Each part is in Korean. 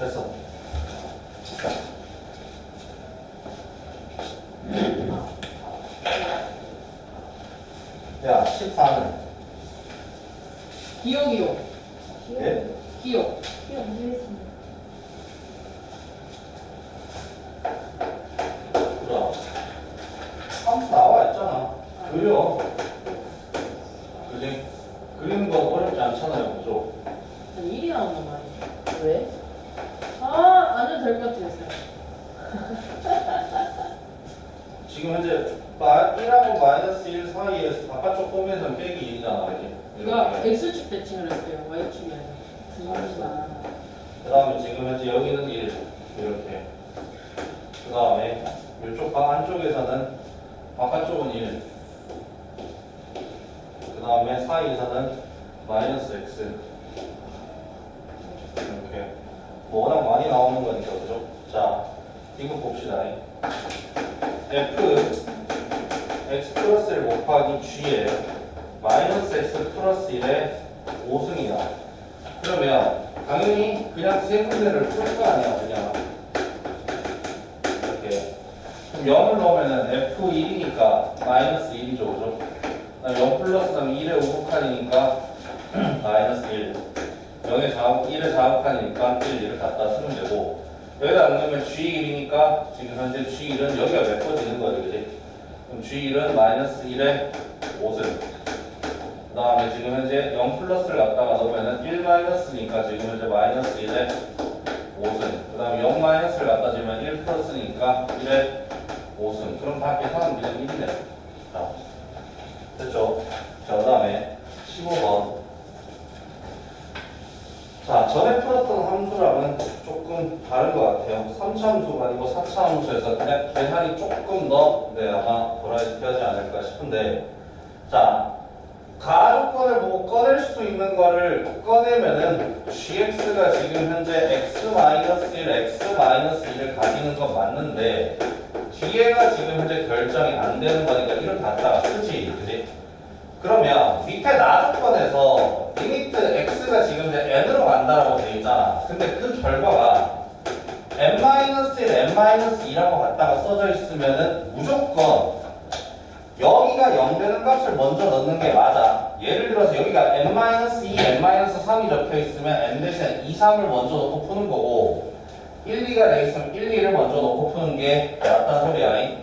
됐어. 야, 14는? 기호 기호 예? 기호 이거 모르겠습니다. 그래. 함수 나와 있잖아. 그려. 그지? 그리는 거 어렵지 않잖아요. 그죠? 한 1이 나온단 말이야 왜? 아 안해도 될 것 같았어요 지금 현재 마- 1하고 마이너스 1 사이에서 바깥쪽 보면서 빼기 1이잖아. 이렇게. 그러니까 이렇게. X축 대칭을 했어요 Y축이 아니라 알았어. 그 다음에 지금 현재 여기는 1 이렇게 그 다음에 이쪽 방 안쪽에서는 바깥쪽은 1 그 다음에 사이에서는 마이너스 x 이렇게 뭐 워낙 많이 나오는 거니까 그죠? 자 이거 봅시다 f x 플러스 1 곱하기 g에 마이너스 x 플러스 1의 5승이다 그러면 당연히 그냥 세 군데를 풀 거 아니야 그냥. 이렇게. 그럼 0을 넣으면은 F1이니까 마이너스 1이죠 그죠? 그다음 0 플러스 다음 1의 우극한이니까 마이너스 1 0의 자극 1의 자극한이니까 1 이렇게 갖다 쓰면 되고 여기다 안 넣으면 G1이니까 지금 현재 G1은 여기가 메꿔지는 거지 그지? 그럼 G1은 마이너스 1의 5승 그 다음에 지금 현재 0 플러스를 갖다가 넣으면은 1 마이너스니까 지금 현재 마이너스 1에 5승. 그 다음에 0 마이너스를 갖다 주면 1 플러스니까 1에 5승. 그럼 다 계산은 그냥 1이네. 자, 됐죠? 자, 그 다음에 15번. 자, 전에 풀었던 함수랑은 조금 다른 것 같아요. 3차 함수가 아니고 4차 함수에서 그냥 계산이 조금 더, 네, 아마 하지 않을까 싶은데, 자, 가조건을 보고 꺼낼 수 있는 거를 꺼내면은 gx가 지금 현재 x-1, x-1을 가지는 건 맞는데 뒤에가 지금 현재 결정이 안 되는 거니까 이걸 갖다가 쓰지 그지? 그러면 밑에 나조건에서 리미트 x가 지금 현재 n으로 간다라고 돼 있잖아 근데 그 결과가 n-1, n-2라고 갖다가 써져 있으면은 무조건 여기가 0 되는 값을 먼저 넣는 게 맞아. 예를 들어서 여기가 n-2, n-3이 적혀 있으면 n 대신 2, 3을 먼저 넣고 푸는 거고 1, 2가 돼 있으면 1, 2를 먼저 넣고 푸는 게 맞다는 소리야.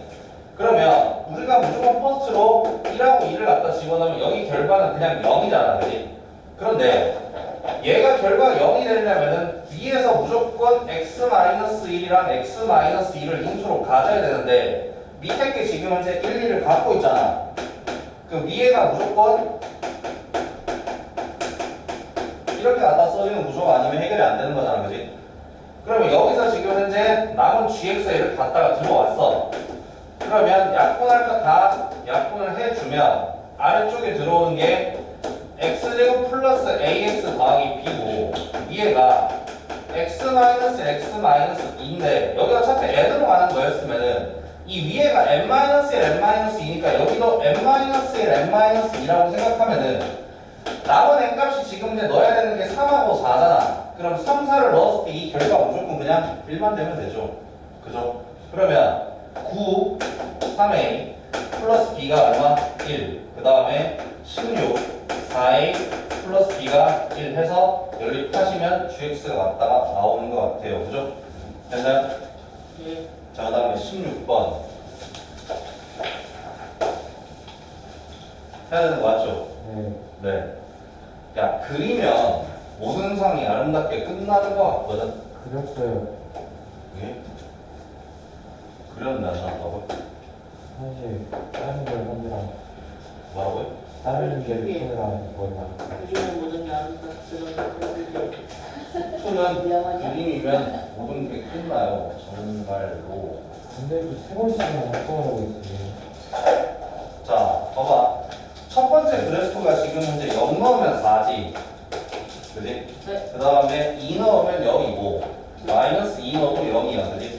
그러면 우리가 무조건 퍼스트로 1하고 2를 갖다 집어넣으면 여기 결과는 그냥 0이잖아. 그지? 그런데 얘가 결과가 0이 되려면은 위에서 무조건 x-1이랑 x-2를 인수로 가져야 되는데 밑에 게 지금 현재 1, 2를 갖고 있잖아. 그 위에가 무조건 이렇게 갖다 써지는 구조가 아니면 해결이 안 되는 거잖아, 그지? 그러면 여기서 지금 현재 남은 gx가 이렇게 갖다가 들어왔어. 그러면 약분할 거 다 약분을 해주면 아래쪽에 들어오는 게 x제곱 플러스 ax 더하기 b고 위에가 x 마이너스 x 마이너스 2인데 여기가 어차피 n으로 가는 거였으면은 이 위에가 n-1, n-2니까 여기도 n-1, n-2라고 생각하면은 남은 n 값이 지금 이제 넣어야 되는 게 3하고 4잖아. 그럼 3, 4를 넣었을 때 이 결과 무조건 그냥 1만 되면 되죠. 그죠? 그러면 9, 3a 플러스 b가 얼마? 1. 그 다음에 16, 4a 플러스 b가 1 해서 연립하시면 gx가 맞다가 나오는 것 같아요. 그죠? 됐나요? 예. 자, 그 다음에 16번. 해야 되는 거 맞죠? 네. 네. 야, 그리면 모든 상이 아름답게 끝나는 것 같거든. 그렸어요. 그게? 그렸나, 나하고 사실 다른 걸 하느라 뭐라고요? 다른 게 하느라 뭐냐. 요즘은 모든 게 아름답지만 수는? 그림이면 모든 게 끝나요. 정말로. 근데 또세 번씩이나 작성하고 있어요. 자, 봐봐. 첫 번째 그래프가 지금 현재 0 넣으면 4지. 그지? 네. 그 다음에 2 넣으면 0이고, 마이너스 2 넣어도 0이야. 그지?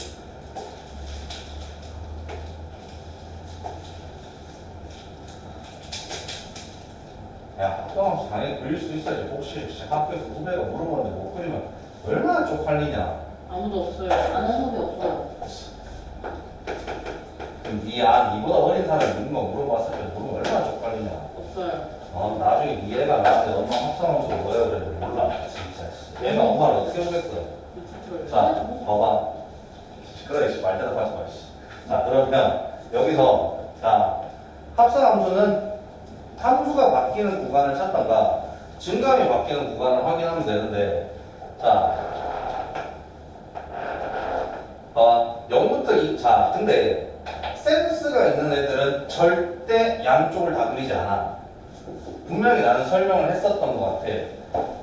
야, 진짜 학교에서 후배가 물어보는데 못 그리면 얼마나 쪽팔리냐. 아무도 없어요. 아는 사람이 없어요. 그럼 네안 이보다 어린 사람이 거 물어봤을 때 모르면 얼마나 쪽팔리냐. 없어요. 어, 나중에 네 애가 나한테 엄마 합성함수 뭐야 그랬는데 몰라. 진짜. 씨. 얘가 엄마를 어떻게 보겠어. 자, 봐봐. 시끄러워, 씨. 말 대답하지 마, 씨. 자, 그러면 여기서, 자, 합성함수는 함수가 바뀌는 구간을 찾던가, 증감이 바뀌는 구간을 확인하면 되는데, 자, 봐봐. 0부터 2, 자, 근데, 센스가 있는 애들은 절대 양쪽을 다 그리지 않아. 분명히 나는 설명을 했었던 것 같아.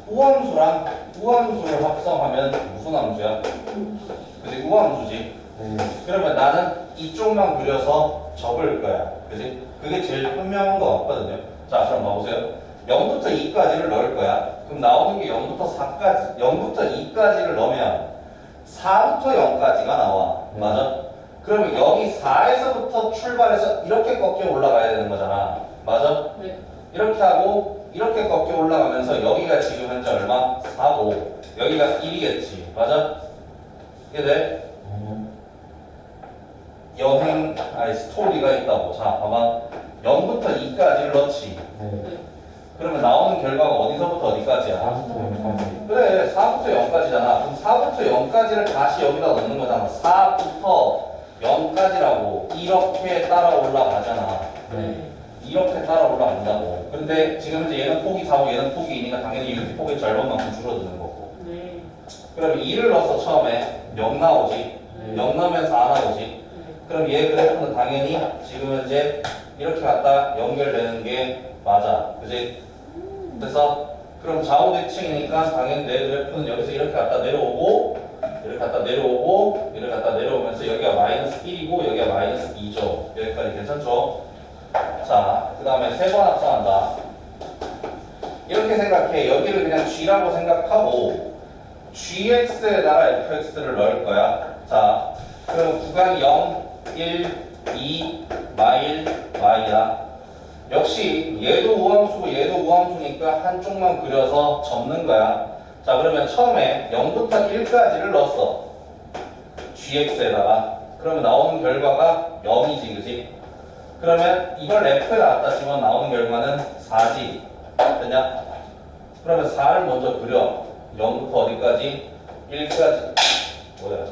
우함수랑 우함수를 합성하면 무슨 함수야? 그지? 우함수지. 네. 그러면 나는 이쪽만 그려서 적을 거야. 그지? 그게 제일 현명한 거 같거든요. 자, 그럼 봐보세요. 0부터 2까지를 넣을 거야. 그럼 나오는 게 0부터 4까지, 0부터 2까지를 넣으면 4부터 0까지가 나와. 네. 맞아? 그러면 여기 4에서부터 출발해서 이렇게 꺾여 올라가야 되는 거잖아. 맞아? 네. 이렇게 하고 이렇게 꺾여 올라가면서 여기가 지금 현재 얼마? 4고 여기가 1이겠지 맞아? 이게 돼? 음. 여행 아니 스토리가 있다고 자 봐봐 0부터 2까지를 넣지 네. 네. 그러면 나오는 결과가 어디서부터 어디까지야? 4부터 0까지. 그래 4부터 0까지잖아 그럼 4부터 0까지를 다시 여기다 넣는 거잖아 4부터 0까지라고 이렇게 따라 올라가잖아 네. 이렇게 따라 올라간다고 근데 지금 현재 얘는 폭이 4고 얘는 폭이 2니까 당연히 이렇게 폭의 절반만큼 줄어드는 거고 네. 그럼 2를 넣어서 처음에 0 나오지 네. 0 나오면서 4 나오지 네. 그럼 얘 그래프는 당연히 지금 현재 이렇게 갖다 연결되는 게 맞아. 그지? 그래서 그럼 좌우대칭이니까 당연히 내 그래프는 여기서 이렇게 갖다 내려오고 이렇게 갖다 내려오고 이렇게 갖다 내려오면서 여기가 마이너스 1이고 여기가 마이너스 2죠. 여기까지 괜찮죠? 자 그 다음에 세 번 합성한다. 이렇게 생각해. 여기를 그냥 G라고 생각하고 GX에다가 FX를 넣을 거야. 자 그럼 구간 0, 1, 2, 마일, Y야 역시 얘도 우함수고 얘도 우함수니까 한쪽만 그려서 접는 거야. 자 그러면 처음에 0부터 1까지를 넣었어. gx에다가 그러면 나오는 결과가 0이지 그지? 그러면 이걸 f에다 갖다 집어 나오는 결과는 4지. 됐냐? 그러면 4를 먼저 그려. 0부터 어디까지? 1까지. 뭐야?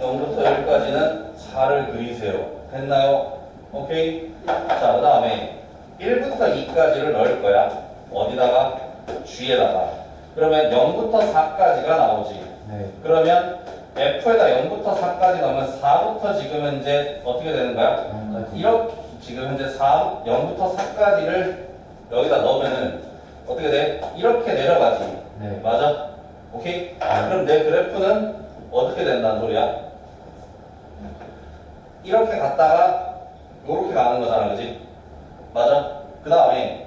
0부터 1까지는 4를 그리세요. 됐나요? 오케이? 자, 그 다음에 1부터 2까지를 넣을 거야. 어디다가? G에다가. 그러면 0부터 4까지가 나오지. 네. 그러면 F에다 0부터 4까지 넣으면 4부터 지금 현재 어떻게 되는 거야? 0까지. 이렇게 지금 현재 4, 0부터 4까지를 여기다 넣으면은 어떻게 돼? 이렇게 내려가지. 네. 맞아? 오케이? 그럼 내 그래프는 어떻게 된다는 소리야? 이렇게 갔다가 요렇게 가는 거잖아, 그지? 맞아? 그 다음에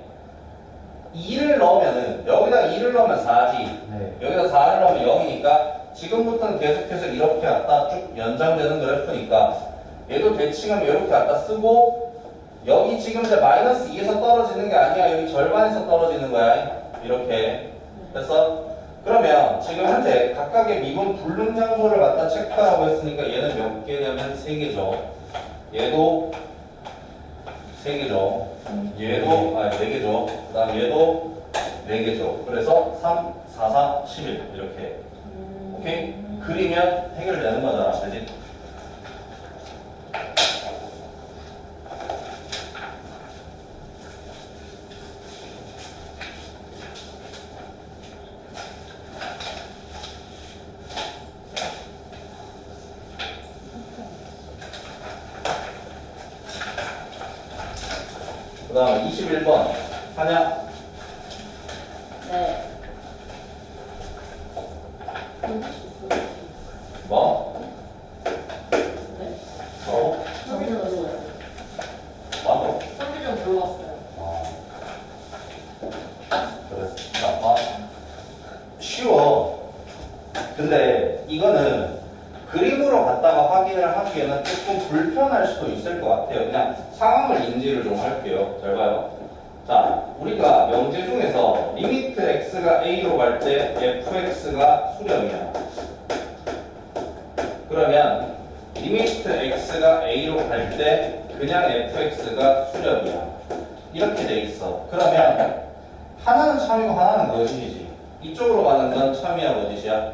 2를 넣으면은 여기다 2를 넣으면 4지 네. 여기다 4를 넣으면 0이니까 지금부터는 계속해서 이렇게 갖다 쭉 연장되는 그래프니까 얘도 대칭하면 이렇게 갖다 쓰고 여기 지금 이제 마이너스 2에서 떨어지는 게 아니야 여기 절반에서 떨어지는 거야 이렇게 됐어? 그러면 지금 현재 각각의 미분 불능 장소를 갖다 체크하라고 했으니까 얘는 몇 개냐면 3개죠 얘도 3개죠 얘도 아 4개죠 그 다음 얘도 4개죠 그래서 3, 4, 4, 11 이렇게 음. 오케이? 그리면 해결되는 거잖아 그지? 그 다음 21번 하냐? 네. 뭐? 네. 뭐? 성질 어려워요. 뭐? 성질 좀 불러왔어요. 아, 그래. 자, 봐. 쉬워. 근데 이거는 그림으로 갖다가 확인을 하기에는 조금 불편할 수도 있을 것 같아요. 그냥 상황을 인지를 좀 할게요. 잘 봐요. 자, 우리가 명제 중에서 리미트 x가 a로 갈 때 fx가 수렴이야. 그러면 리미트 x가 a로 갈 때 그냥 fx가 수렴이야. 이렇게 돼 있어. 그러면 하나는 참이고 하나는 거짓이지. 이쪽으로 가는 건 참이야 거짓이야.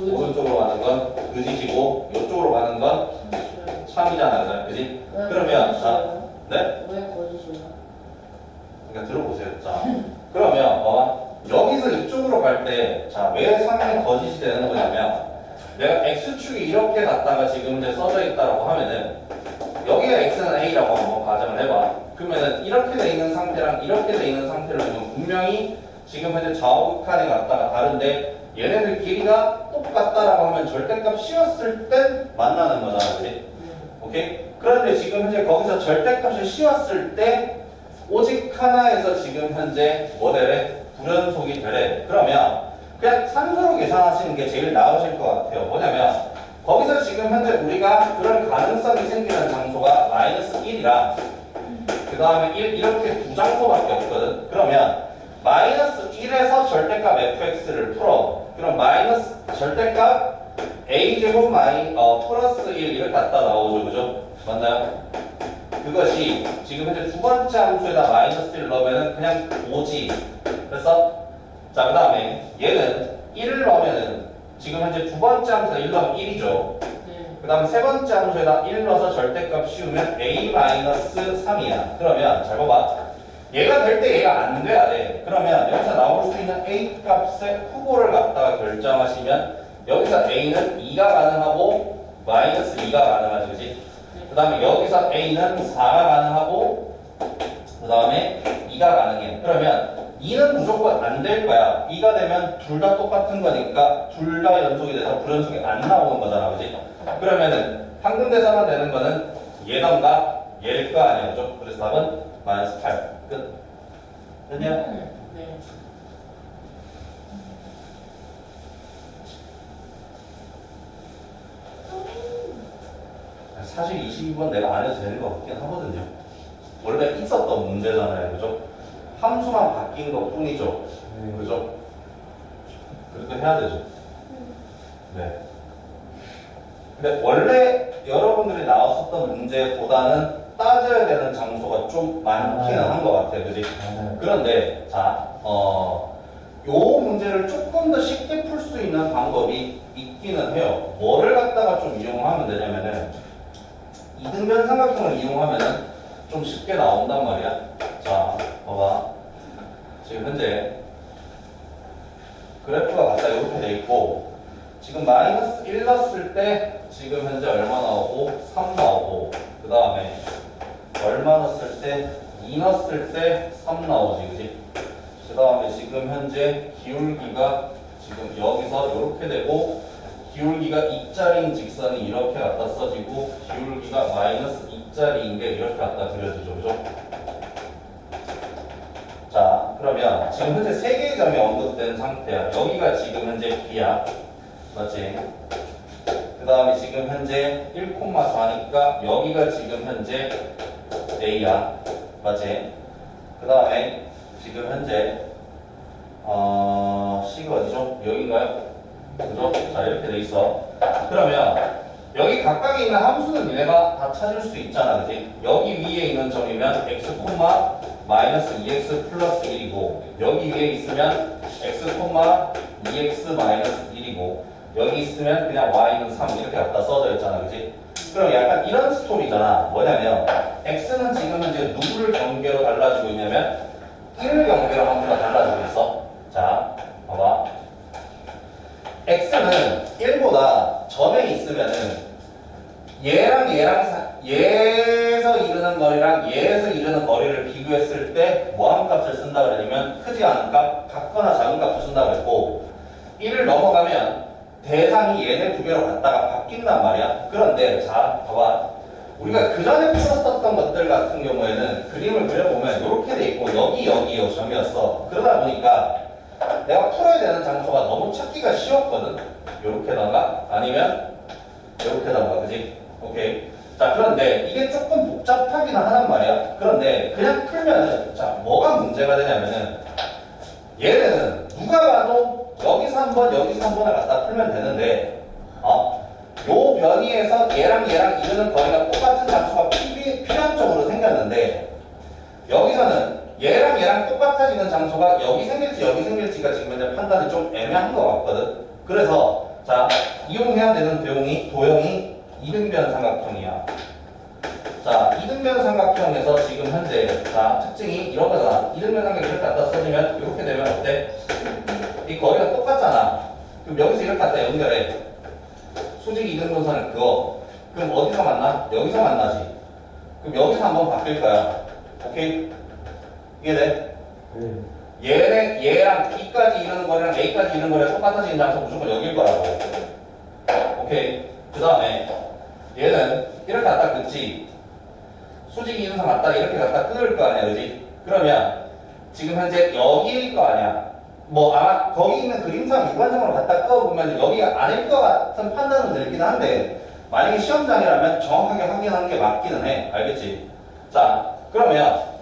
오른쪽으로 가는 건 거짓이고 이쪽으로 가는 건 참이잖아, 그지? 그러면 자, 네? 왜 거짓이야? 그러니까 들어보세요. 자, 그러면 봐봐. 여기서 이쪽으로 갈 때, 자, 왜 상황이 거짓이 되는 거냐면, 내가 x축이 이렇게 갔다가 지금 이제 써져 있다라고 하면은, 여기가 x는 a라고 한번 가정을 해봐. 그러면은 이렇게 돼 있는 상태랑 이렇게 돼 있는 상태로 보면 분명히 지금 현재 좌우 극한에 갔다가 다른데, 얘네들 길이가 똑같다라고 하면 절대값 씌웠을 때 만나는 거잖아, 그지? 오케이? 그런데 지금 현재 거기서 절대값을 씌웠을 때 오직 하나에서 지금 현재 모델의 불연속이 되래. 그러면 그냥 산수로 계산하시는 게 제일 나으실 것 같아요. 뭐냐면 거기서 지금 현재 우리가 그런 가능성이 생기는 장소가 마이너스 1이랑 그 다음에 1 이렇게 두 장소밖에 없거든. 그러면 마이너스 1에서 절대값 fx를 풀어. 그럼 마이너스 절대값 a 제곱 마이 어 플러스 1 이렇게 갖다 나오죠, 그죠? 맞나요? 그것이 지금 현재 두 번째 함수에다 마이너스 1 넣으면은 그냥 5지. 그래서 자, 그 다음에 얘는 1을 넣으면은 지금 현재 두 번째 함수에 1 넣으면 1이죠. 네. 그 다음 세 번째 함수에다 1 넣어서 절대값 씌우면 a 마이너스 3이야. 그러면 잘 봐봐. 얘가 될 때 얘가 안 돼야 돼. 그러면 여기서 나올 수 있는 a 값의 후보를 갖다가 결정하시면 여기서 a는 2가 가능하고 마이너스 2가 가능하지, 그지? 그 다음에 여기서 a는 4가 가능하고 그 다음에 2가 가능해. 그러면 2는 무조건 안 될 거야. 2가 되면 둘 다 똑같은 거니까 둘 다 연속이 돼서 불연속이 안 나오는 거잖아, 그지? 그러면은 황금 대사가 되는 거는 얘던가 얘일 거 아니야, 그죠? 그래서 답은 마이너스 8. 끝. 됐냐? 네. 사실 22번 내가 안 해도 되는 것 같긴 하거든요. 원래 있었던 문제잖아요, 그죠? 함수만 바뀐 것 뿐이죠. 네. 그죠? 그렇게 해야 되죠. 네. 근데 원래 여러분들이 나왔었던 문제보다는 따져야 되는 장소가 좀 많기는 한 것 같아요, 그지? 그런데 자, 어, 요 문제를 조금 더 쉽게 풀 수 있는 방법이 있기는 해요. 뭐를 갖다가 좀 이용하면 되냐면은 이등변 삼각형을 이용하면은 좀 쉽게 나온단 말이야. 자, 봐봐. 지금 현재 그래프가 갖다 이렇게 돼 있고 지금 마이너스 1 넣었을 때 지금 현재 얼마 나오고 3 나오고 그 다음에 얼마 넣었을 때 2 넣었을 때 3 나오지 그지? 그 다음에 지금 현재 기울기가 지금 여기서 이렇게 되고 기울기가 2짜리인 직선이 이렇게 갖다 써지고 기울기가 마이너스 2짜리인 게 이렇게 갖다 그려지죠 그죠? 자 그러면 지금 현재 세 개의 점이 언급된 상태야 여기가 지금 현재 B야 맞지? 그 다음에 지금 현재 1,4니까 여기가 지금 현재 A야 맞지? 그 다음에 지금 현재 어, C가 어디죠? 여기인가요? 그죠? 자 이렇게 돼 있어 그러면 여기 각각에 있는 함수는 얘네가 다 찾을 수 있잖아 그지? 여기 위에 있는 점이면 x, 마이너스 2x 플러스 1이고 여기 위에 있으면 x, 2x 마이너스 1이고 여기 있으면 그냥 y는 3 이렇게 갖다 써져 있잖아 그지? 그럼 약간 이런 스토리잖아 뭐냐면 x는 지금 현재 누구를 경계로 달라지고 있냐면 1을 경계로 함수가 달라지고 있어 자 봐봐 x는 1보다 전에 있으면은 얘랑 얘랑 사- 얘에서 이르는 거리랑 얘에서 이르는 거리를 비교했을 때 뭐한 값을 쓴다 그러냐면 크지 않은 값, 같거나 작은 값을 쓴다 그랬고 1을 넘어가면 대상이 얘네 두 개로 갔다가 바뀐단 말이야. 그런데 자 봐봐. 우리가 그 전에 풀었었던 것들 같은 경우에는 그림을 그려보면 이렇게 돼 있고 여기 여기 요 점이었어. 그러다 보니까 내가 풀어야 되는 장소가 너무 찾기가 쉬웠거든. 요렇게다가 아니면 요렇게다가 그지? 오케이. 자 그런데 이게 조금 복잡하긴 하단 말이야. 그런데 그냥 풀면은 자 뭐가 문제가 되냐면은 얘는 누가 봐도 여기서 한번 여기서 한 번을 갖다 풀면 되는데 어 요 변이에서 얘랑 얘랑 이루는 거리가 똑같은 장수가 필- 필연적으로 생겼는데 여기서는 얘랑 얘랑 똑같아지는 장소가 여기 생길지 여기 생길지가 지금 현재 판단이 좀 애매한 것 같거든. 그래서 자 이용해야 되는 도형이 도형이 이등변 삼각형이야. 자 이등변 삼각형에서 지금 현재 자 특징이 이런 거잖아. 이등변 삼각형 이렇게 갖다 써주면 이렇게 되면 어때? 이 거리가 똑같잖아. 그럼 여기서 이렇게 갖다 연결해. 수직 이등분선을 그어. 그럼 어디서 만나? 여기서 만나지. 그럼 여기서 한번 바뀔 거야. 오케이? 이해돼? 네. 얘네, 얘랑 B까지 이르는 거리랑 A까지 이르는 거리가 똑같아지는 장소 무조건 여길 거라고. 오케이. 그 다음에 얘는 이렇게 갖다 끊지. 수직이 있는 상 갖다 이렇게 갖다 끊을 거 아니야, 그지? 그러면 지금 현재 여기일 거 아니야. 뭐 아마 거기 있는 그림상 일반적으로 갖다 끄어보면 여기가 아닐 것 같은 판단은 들긴 한데 만약에 시험장이라면 정확하게 확인하는 게 맞기는 해. 알겠지? 자, 그러면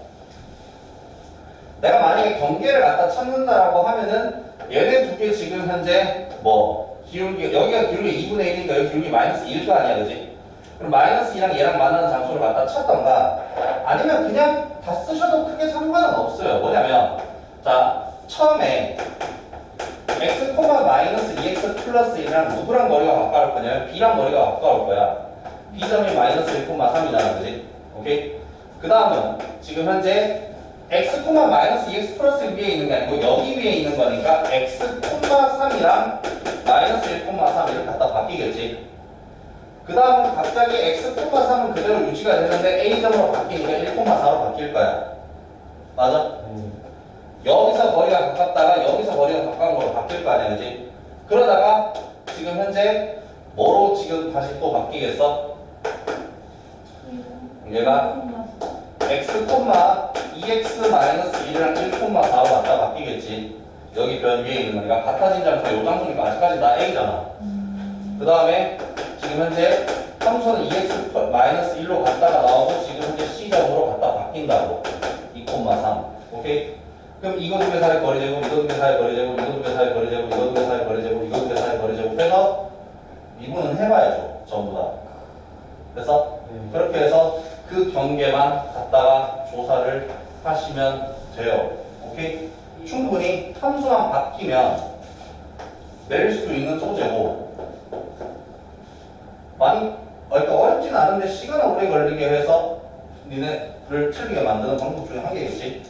내가 만약에 경계를 갖다 찾는다라고 하면은 얘네 두 개 지금 현재 뭐 기울기 여기가 기울기 2분의 1이니까 여기 기울기 마이너스 1일 거 아니야 그지? 그럼 마이너스 2랑 얘랑 만나는 장소를 갖다 찾던가 아니면 그냥 다 쓰셔도 크게 상관은 없어요 뭐냐면 자 처음에 x, 마이너스 2x 플러스 1이랑 누구랑 거리가 가까울 거냐면 b랑 거리가 가까울 거야 b점이 마이너스 1,3이잖아 그지? 오케이? 그 다음은 지금 현재 x, 마이너스 2x 플러스 위에 있는 게 아니고 여기 위에 있는 거니까 x, 3이랑 마이너스 1,3 이렇게 갖다 바뀌겠지. 그 다음은 갑자기 x, 3은 그대로 유지가 되는데 a점으로 바뀌니까 1,4로 바뀔 거야. 맞아? 네. 여기서 거리가 가깝다가 여기서 거리가 가까운 걸로 바뀔 거 아니야, 그지? 그러다가 지금 현재 뭐로 지금 다시 또 바뀌겠어? 얘가 x, 2x 마이너스 1이랑 1,4로 갖다 바뀌겠지. 여기 변 위에 있는 거니까 같아진 장소 요 장소니까 아직까지 다 a잖아. 그 다음에 지금 현재 함수는 2x 플- 마이너스 1로 갔다가 나오고 지금 현재 c점으로 갖다 바뀐다고. 2,3. 오케이? 그럼 이거 두 개 사이 거리 제곱, 이거 두 개 사이 거리 제곱, 이거 두 개 사이 거리 제곱, 이거 두 개 사이 거리 제곱, 이거 두 개 사이 거리 제곱 해서 미분은 해봐야죠. 전부 다. 그래서 네. 그렇게 해서 그 경계만 갖다가 조사를 하시면 돼요. 오케이? 충분히 함수만 바뀌면 내릴 수 있는 소재고 많이 어, 그러니까 어렵진 않은데 시간을 오래 걸리게 해서 니네를 틀리게 만드는 방법 중에 한 개겠지.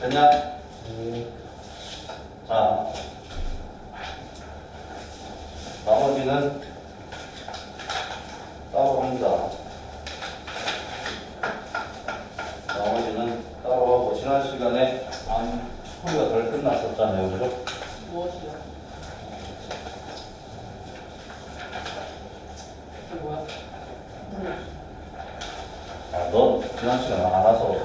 됐냐? 네. 자, 나머지는 따로 합니다. 나머지는 따로 하고 지난 시간에 안 소리가 덜 끝났었잖아요, 그죠? 무엇이야? 이게 뭐야? 아, 넌 지난 안 봤었어.